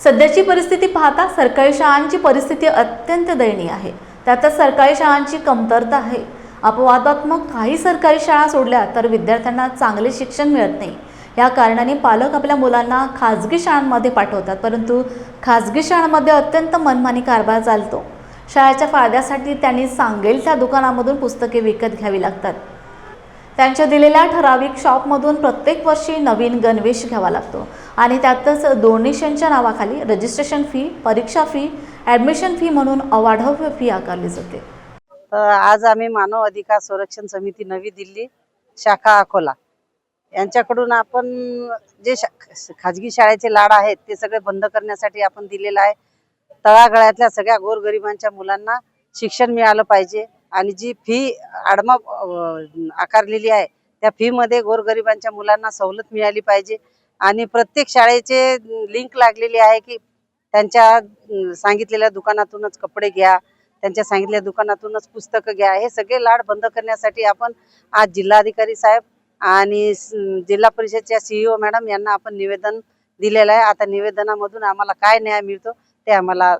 सध्याची परिस्थिती पाहता सरकारी शाळांची परिस्थिती अत्यंत दयनीय आहे. त्यातच सरकारी शाळांची कमतरता आहे. अपवादात्मक काही सरकारी शाळा सोडल्या तर विद्यार्थ्यांना चांगले शिक्षण मिळत नाही. या कारणाने पालक आपल्या मुलांना खाजगी शाळांमध्ये पाठवतात परंतु खाजगी शाळांमध्ये अत्यंत मनमानी कारभार चालतो. शाळेच्या फायद्यासाठी त्यांनी सांगेल त्या दुकानामधून पुस्तके विकत घ्यावी लागतात. त्यांच्या दिलेल्या ठराविक शॉपमधून प्रत्येक वर्षी नवीन गणवेश घ्यावा लागतो. आणि त्यातच डोनेशनच्या नावाखाली रजिस्ट्रेशन फी परीक्षा फी ॲडमिशन फी म्हणून अवाढव्य फी आकारली जाते. आज आम्ही मानव अधिकार संरक्षण समिती नवी दिल्ली शाखा अकोला. यांच्याकडून आपण जे शा- खाजगी शाळेचे लाड आहेत ते सगळे बंद करण्यासाठी आपण दिलेलं आहे. तळागळ्यातल्या सगळ्या गोरगरिबांच्या मुलांना शिक्षण मिळालं पाहिजे. आणि जी फी आडमा आकारलेली आहे त्या फीमध्ये गोरगरिबांच्या मुलांना सवलत मिळाली पाहिजे. आणि प्रत्येक शाळेचे लिंक लागलेली आहे की त्यांच्या सांगितलेल्या दुकानातूनच कपडे घ्या त्यांच्या सांगितलेल्या दुकानातूनच पुस्तकं घ्या. हे सगळे लाड बंद करण्यासाठी आपण आज जिल्हाधिकारी साहेब आणि जिल्हा परिषदच्या सीईओ मॅडम यांना आपण निवेदन दिलेलं आहे. आता निवेदनामधून आम्हाला काय न्याय मिळतो ते आम्हाला